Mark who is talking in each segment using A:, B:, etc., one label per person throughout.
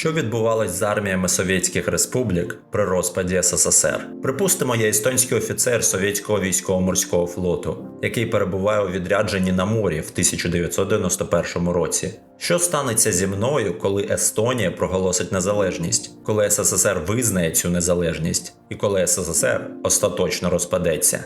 A: Що відбувалось з арміями совєтських республік при розпаді СССР? Припустимо, я естонський офіцер совєтського військово-морського флоту, який перебуває у відрядженні на морі в 1991 році. Що станеться зі мною, коли Естонія проголосить незалежність, коли СССР визнає цю незалежність, і коли СССР остаточно розпадеться?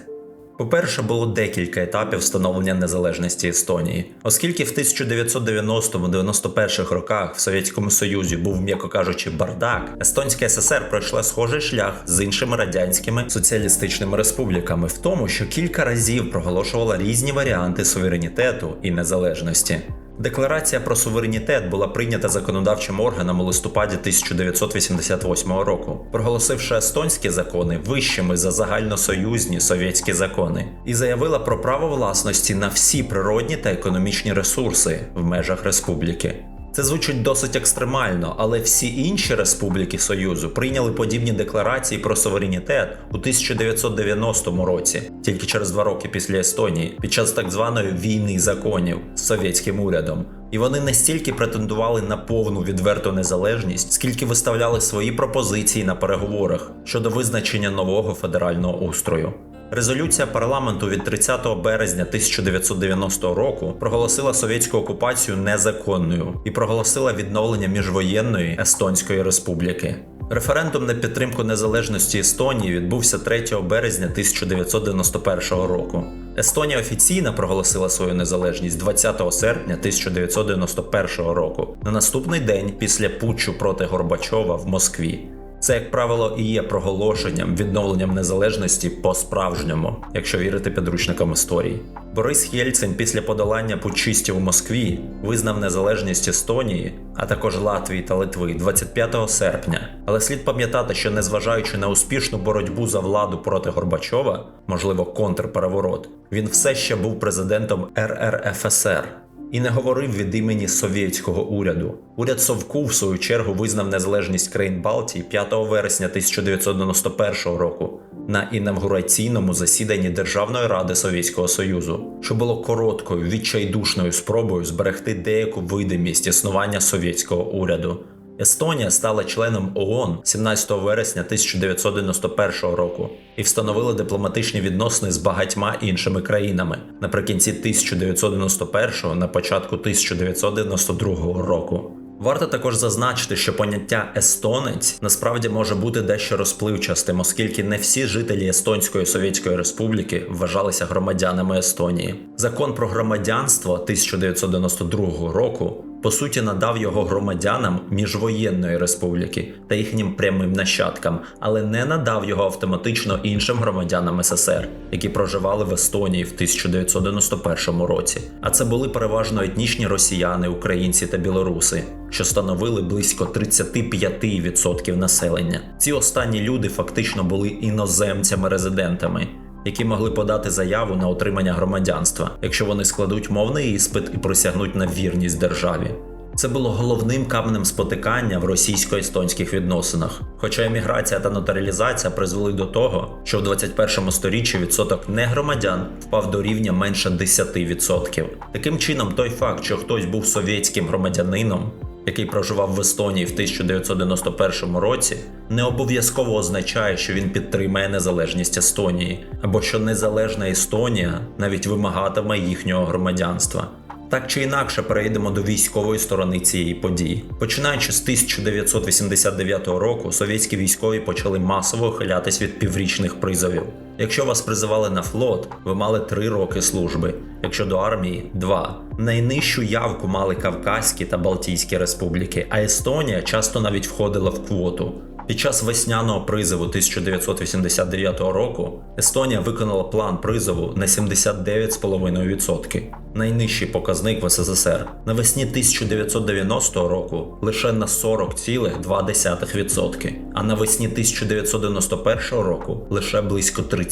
A: По-перше, було декілька етапів встановлення незалежності Естонії, оскільки в 1990-91 роках в Совєтському Союзі був, м'яко кажучи, бардак, Естонська ССР пройшла схожий шлях з іншими радянськими соціалістичними республіками в тому, що кілька разів проголошувала різні варіанти суверенітету і незалежності. Декларація про суверенітет була прийнята законодавчим органом у листопаді 1988 року, проголосивши естонські закони вищими за загальносоюзні совєтські закони, і заявила про право власності на всі природні та економічні ресурси в межах республіки. Це звучить досить екстремально, але всі інші республіки Союзу прийняли подібні декларації про суверенітет у 1990 році, тільки через два роки після Естонії, під час так званої війни законів з совєтським урядом. І вони не стільки претендували на повну відверту незалежність, скільки виставляли свої пропозиції на переговорах щодо визначення нового федерального устрою. Резолюція парламенту від 30 березня 1990 року проголосила совєтську окупацію незаконною і проголосила відновлення міжвоєнної Естонської республіки. Референдум на підтримку незалежності Естонії відбувся 3 березня 1991 року. Естонія офіційно проголосила свою незалежність 20 серпня 1991 року, на наступний день після путчу проти Горбачова в Москві. Це, як правило, і є проголошенням, відновленням незалежності по-справжньому, якщо вірити підручникам історії. Борис Єльцин після подолання путчистів у Москві визнав незалежність Естонії, а також Латвії та Литви 25 серпня. Але слід пам'ятати, що незважаючи на успішну боротьбу за владу проти Горбачова, можливо, контрпереворот, він все ще був президентом РРФСР і не говорив від імені совєтського уряду. Уряд Совку, в свою чергу, визнав незалежність країн Балтії 5 вересня 1991 року на інавгураційному засіданні Державної ради Совєтського Союзу, що було короткою відчайдушною спробою зберегти деяку видимість існування совєтського уряду. Естонія стала членом ООН 17 вересня 1991 року і встановила дипломатичні відносини з багатьма іншими країнами наприкінці 1991 на початку 1992 року. Варто також зазначити, що поняття естонець насправді може бути дещо розпливчастим, оскільки не всі жителі Естонської Совєтської Республіки вважалися громадянами Естонії. Закон про громадянство 1992 року по суті надав його громадянам міжвоєнної республіки та їхнім прямим нащадкам, але не надав його автоматично іншим громадянам СССР, які проживали в Естонії в 1991 році. А це були переважно етнічні росіяни, українці та білоруси, що становили близько 35% населення. Ці останні люди фактично були іноземцями-резидентами які могли подати заяву на отримання громадянства, якщо вони складуть мовний іспит і присягнуть на вірність державі. Це було головним камнем спотикання в російсько-естонських відносинах. Хоча еміграція та нотаріалізація призвели до того, що в 21 сторіччі відсоток негромадян впав до рівня менше 10%. Таким чином, той факт, що хтось був совєтським громадянином, який проживав в Естонії в 1991 році, не обов'язково означає, що він підтримає незалежність Естонії, або що незалежна Естонія навіть вимагатиме їхнього громадянства. Так чи інакше перейдемо до військової сторони цієї події. Починаючи з 1989 року, совєтські військові почали масово ухилятись від піврічних призовів. Якщо вас призивали на флот, ви мали 3 роки служби, якщо до армії 2. Найнижчу явку мали Кавказькі та Балтійські республіки, а Естонія часто навіть входила в квоту. Під час весняного призову 1989 року Естонія виконала план призову на 79,5%, найнижчий показник в СССР. Навесні 1990 року лише на 40,2%, а навесні 1991 року лише близько 30%.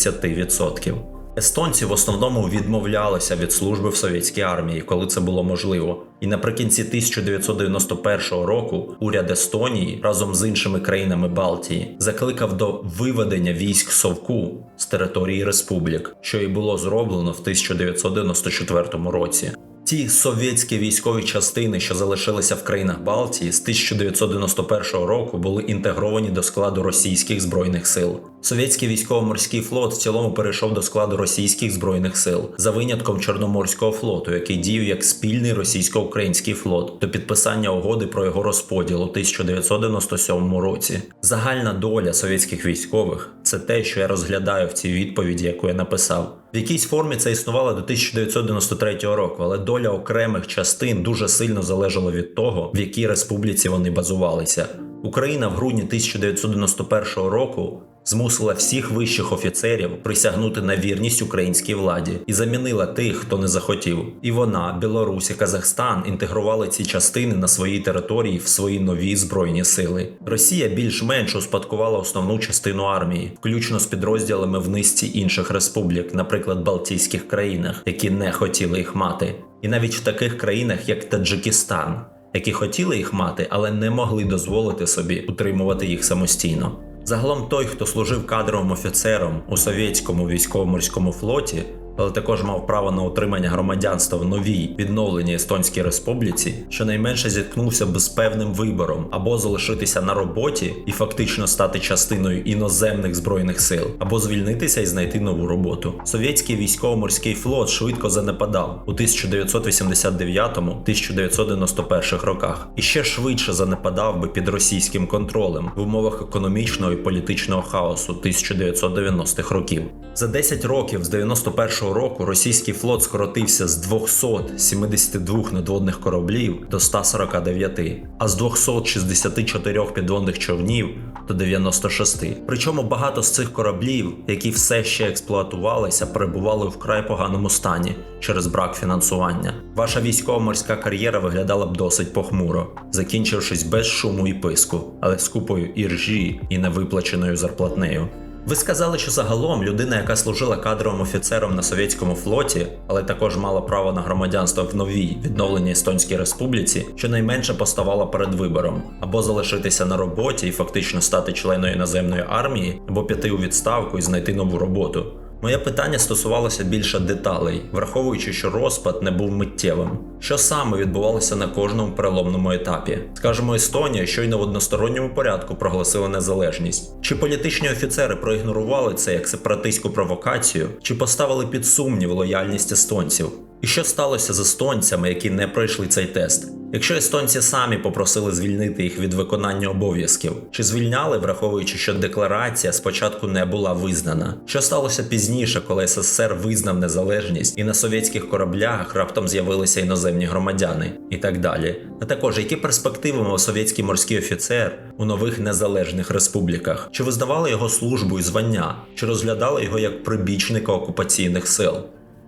A: Естонці в основному відмовлялися від служби в совєтській армії, коли це було можливо. І наприкінці 1991 року уряд Естонії разом з іншими країнами Балтії закликав до виведення військ Совку з території республік, що і було зроблено в 1994 році. Ті совєтські військові частини, що залишилися в країнах Балтії, з 1991 року були інтегровані до складу російських збройних сил. Совєтський військово-морський флот в цілому перейшов до складу російських збройних сил за винятком Чорноморського флоту, який діяв як спільний російсько-український флот до підписання угоди про його розподіл у 1997 році. Загальна доля совєтських військових це те, що я розглядаю в цій відповіді, яку я написав. В якійсь формі це існувало до 1993 року, але доля окремих частин дуже сильно залежала від того, в якій республіці вони базувалися. Україна в грудні 1991 року змусила всіх вищих офіцерів присягнути на вірність українській владі і замінила тих, хто не захотів. І вона, Білорусь і Казахстан інтегрували ці частини на своїй території в свої нові збройні сили. Росія більш-менш успадкувала основну частину армії, включно з підрозділами в низці інших республік, наприклад, Балтійських країнах, які не хотіли їх мати, і навіть в таких країнах, як Таджикистан. Які хотіли їх мати, але не могли дозволити собі утримувати їх самостійно. Загалом той, хто служив кадровим офіцером у совєтському військово-морському флоті, але також мав право на отримання громадянства в новій відновленій Естонській республіці, щонайменше зіткнувся б з певним вибором або залишитися на роботі і фактично стати частиною іноземних збройних сил, або звільнитися і знайти нову роботу. Совєтський військово-морський флот швидко занепадав у 1989-1991 роках і ще швидше занепадав би під російським контролем в умовах економічного і політичного хаосу 1990-х років. За 10 років з 91 року російський флот скоротився з 272 надводних кораблів до 149, а з 264 підводних човнів до 96. Причому багато з цих кораблів, які все ще експлуатувалися, перебували в вкрай поганому стані через брак фінансування. Ваша військово-морська кар'єра виглядала б досить похмуро, закінчившись без шуму і писку, але з купою іржі і невиплаченою зарплатнею. Ви сказали, що загалом людина, яка служила кадровим офіцером на совєтському флоті, але також мала право на громадянство в новій відновленій Естонській республіці, щонайменше поставала перед вибором або залишитися на роботі і фактично стати членом іноземної армії, або піти у відставку і знайти нову роботу. Моє питання стосувалося більше деталей, враховуючи, що розпад не був миттєвим. Що саме відбувалося на кожному переломному етапі? Скажімо, Естонія щойно в односторонньому порядку проголосила незалежність. Чи політичні офіцери проігнорували це як сепаратистську провокацію, чи поставили під сумнів лояльність естонців? І що сталося з естонцями, які не пройшли цей тест? Якщо естонці самі попросили звільнити їх від виконання обов'язків, чи звільняли, враховуючи, що декларація спочатку не була визнана? Що сталося пізніше, коли СССР визнав незалежність і на совєтських кораблях раптом з'явилися іноземні громадяни і так далі? А також які перспективи мав совєтський морський офіцер у нових незалежних республіках? Чи визнавали його службу і звання, чи розглядали його як прибічника окупаційних сил?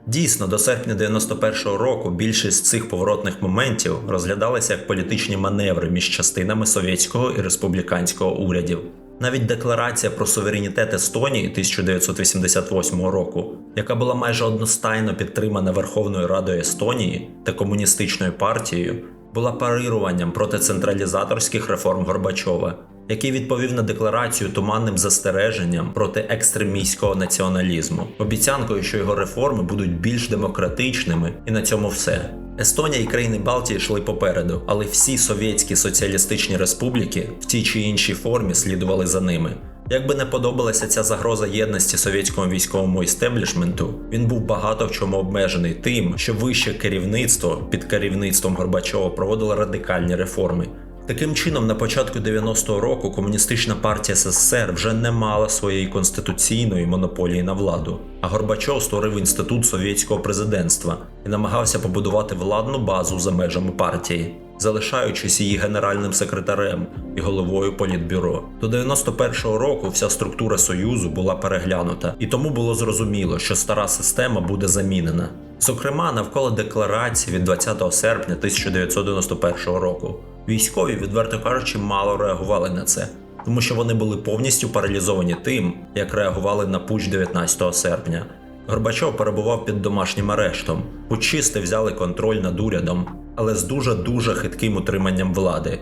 A: Дійсно, до серпня 91-го року більшість цих поворотних моментів розглядалися як політичні маневри між частинами совєтського і республіканського урядів. Навіть декларація про суверенітет Естонії 1988 року, яка була майже одностайно підтримана Верховною Радою Естонії та комуністичною партією, була парируванням проти централізаторських реформ Горбачова, який відповів на декларацію туманним застереженням проти екстремістського націоналізму, обіцянкою, що його реформи будуть більш демократичними, і на цьому все. Естонія і країни Балтії йшли попереду, але всі совєтські соціалістичні республіки в тій чи іншій формі слідували за ними. Як би не подобалася ця загроза єдності совєтському військовому істеблішменту, він був багато в чому обмежений тим, що вище керівництво під керівництвом Горбачова проводило радикальні реформи. Таким чином, на початку 90-го року комуністична партія СССР вже не мала своєї конституційної монополії на владу, а Горбачов створив інститут совєтського президентства і намагався побудувати владну базу за межами партії, залишаючись її генеральним секретарем і головою політбюро. До 91-го року вся структура союзу була переглянута, і тому було зрозуміло, що стара система буде замінена. Зокрема, навколо декларації від 20 серпня 1991 року. Військові, відверто кажучи, мало реагували на це, тому що вони були повністю паралізовані тим, як реагували на путч 19 серпня. Горбачов перебував під домашнім арештом. Путчисти взяли контроль над урядом, але з дуже дуже хитким утриманням влади.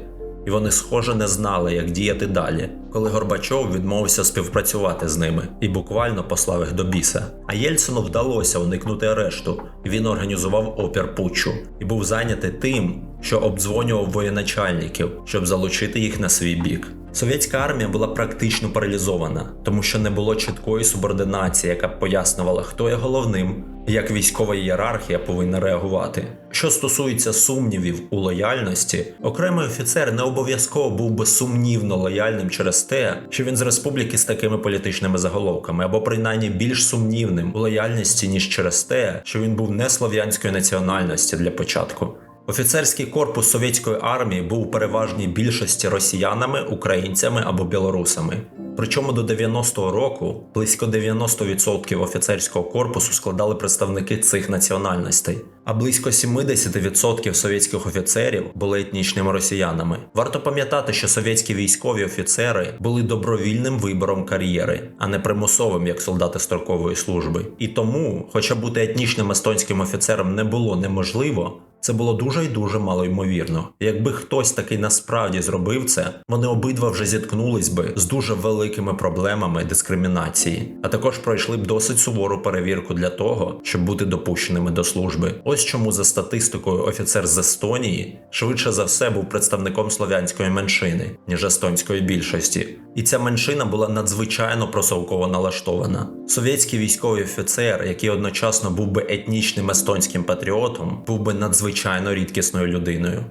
A: і вони, схоже, не знали, як діяти далі, коли Горбачов відмовився співпрацювати з ними і буквально послав їх до біса. А Єльцину вдалося уникнути арешту, він організував опір путчу і був зайнятий тим, що обдзвонював воєначальників, щоб залучити їх на свій бік. Совєтська армія була практично паралізована, тому що не було чіткої субординації, яка б пояснювала, хто є головним, як військова ієрархія повинна реагувати. Що стосується сумнівів у лояльності, окремий офіцер не обов'язково був безсумнівно лояльним через те, що він з республіки з такими політичними заголовками, або принаймні більш сумнівним у лояльності, ніж через те, що він був не слов'янської національності для початку. Офіцерський корпус совєтської армії був у переважній більшості росіянами, українцями або білорусами. Причому до 90-го року близько 90% офіцерського корпусу складали представники цих національностей, а близько 70% совєтських офіцерів були етнічними росіянами. Варто пам'ятати, що совєтські військові офіцери були добровільним вибором кар'єри, а не примусовим як солдати строкової служби. І тому, хоча бути етнічним естонським офіцером не було неможливо, це було дуже і дуже мало ймовірно. Якби хтось такий насправді зробив це, вони обидва вже зіткнулись би з дуже великими проблемами дискримінації, а також пройшли б досить сувору перевірку для того, щоб бути допущеними до служби. Ось чому за статистикою офіцер з Естонії швидше за все був представником слов'янської меншини, ніж естонської більшості. І ця меншина була надзвичайно просовково налаштована. Совєтський військовий офіцер, який одночасно був би етнічним естонським патріотом, був би надзвичайно рідкісною людиною.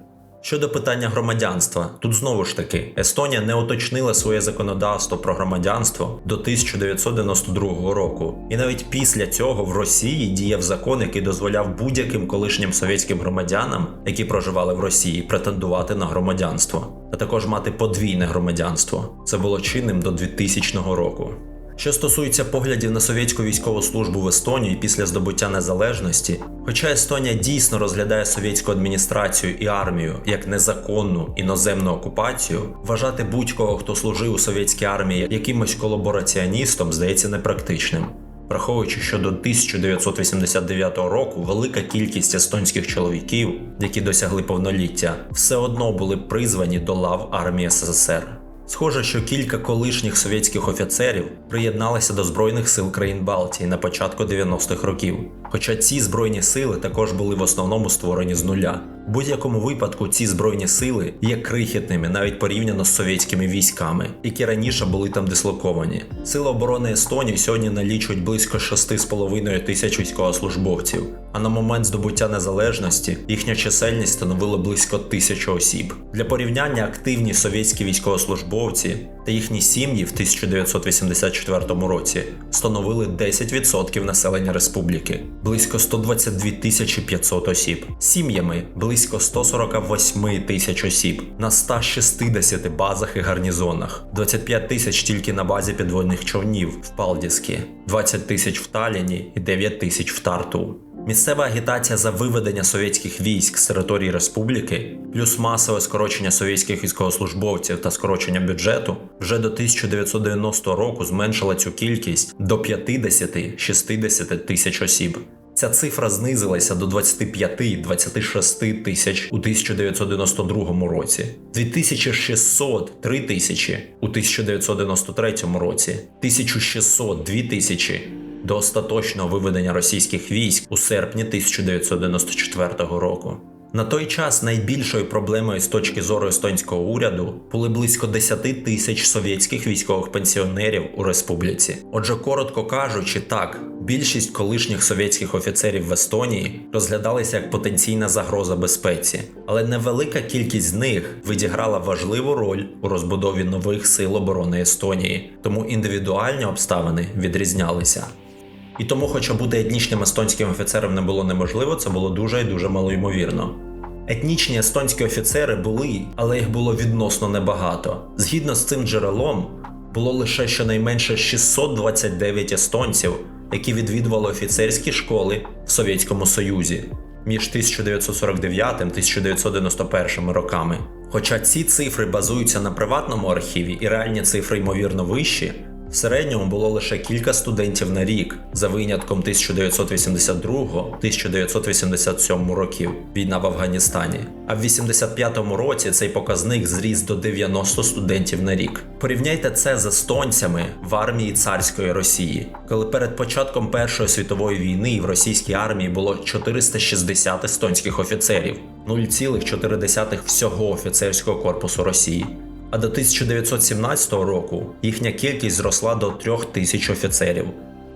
A: Щодо питання громадянства, тут знову ж таки Естонія не уточнила своє законодавство про громадянство до 1992 року, і навіть після цього в Росії діяв закон, який дозволяв будь-яким колишнім совєтським громадянам, які проживали в Росії, претендувати на громадянство, а також мати подвійне громадянство. Це було чинним до 2000 року. Що стосується поглядів на совєтську військову службу в Естонії після здобуття незалежності, хоча Естонія дійсно розглядає совєтську адміністрацію і армію як незаконну іноземну окупацію, вважати будь-кого, хто служив у совєтській армії якимось колабораціоністом, здається непрактичним. Враховуючи, що до 1989 року велика кількість естонських чоловіків, які досягли повноліття, все одно були призвані до лав армії СССР. Схоже, що кілька колишніх совєтських офіцерів приєдналися до Збройних сил країн Балтії на початку 90-х років. Хоча ці збройні сили також були в основному створені з нуля. В будь-якому випадку ці збройні сили є крихітними навіть порівняно з совєтськими військами, які раніше були там дислоковані. Сили оборони Естонії сьогодні налічують близько 6,5 тисяч військовослужбовців. А на момент здобуття незалежності їхня чисельність становила близько тисячі осіб. Для порівняння активні совєтські військовослужбовці та їхні сім'ї в 1984 році становили 10% населення республіки, близько 122 тисячі 500 осіб, сім'ями близько 148 тисяч осіб на 160 базах і гарнізонах, 25 тисяч тільки на базі підводних човнів в Палдіскі, 20 тисяч в Таліні і 9 тисяч в Тарту. Місцева агітація за виведення совєтських військ з території республіки, плюс масове скорочення совєтських військовослужбовців та скорочення бюджету вже до 1990 року зменшила цю кількість до 50-60 тисяч осіб. Ця цифра знизилася до 25-26 тисяч у 1992 році, 2600 – 3 тисячі у 1993 році, 1600 – 2 тисячі до остаточного виведення російських військ у серпні 1994 року. На той час найбільшою проблемою з точки зору естонського уряду були близько 10 тисяч совєтських військових пенсіонерів у республіці. Отже, коротко кажучи, так, більшість колишніх совєтських офіцерів в Естонії розглядалися як потенційна загроза безпеці, але невелика кількість з них відіграла важливу роль у розбудові нових сил оборони Естонії, тому індивідуальні обставини відрізнялися. І тому, хоча бути етнічним естонським офіцером не було неможливо, це було дуже і дуже малоймовірно. Етнічні естонські офіцери були, але їх було відносно небагато. Згідно з цим джерелом, було лише щонайменше 629 естонців, які відвідували офіцерські школи в Совєтському Союзі між 1949 та 1991 роками. Хоча ці цифри базуються на приватному архіві і реальні цифри ймовірно вищі, В середньому було лише кілька студентів на рік, за винятком 1982-1987 років війна в Афганістані. А в 85-му році цей показник зріс до 90 студентів на рік. Порівняйте це з естонцями в армії царської Росії, коли перед початком Першої світової війни в російській армії було 460 естонських офіцерів, 0,4 всього офіцерського корпусу Росії. А до 1917 року їхня кількість зросла до 3000 офіцерів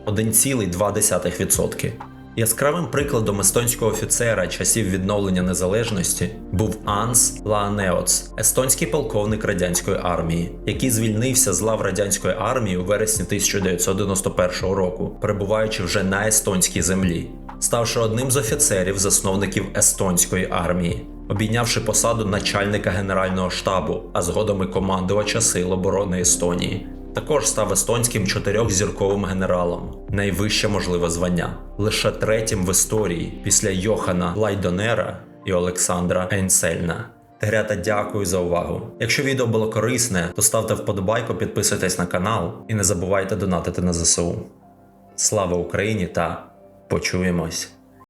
A: 1,2%. Яскравим прикладом естонського офіцера часів відновлення незалежності був Анс Лаанеоц, естонський полковник радянської армії, який звільнився з лав радянської армії у вересні 1991 року, перебуваючи вже на естонській землі, ставши одним з офіцерів засновників естонської армії обійнявши посаду начальника Генерального штабу, а згодом і командувача Сил оборони Естонії. Також став естонським чотирьохзірковим генералом, найвище можливе звання, лише третім в історії після Йохана Лайдонера і Олександра Ейнсельна. Грята, дякую за увагу. Якщо відео було корисне, то ставте вподобайку, підписуйтесь на канал і не забувайте донатити на ЗСУ. Слава Україні та почуємось!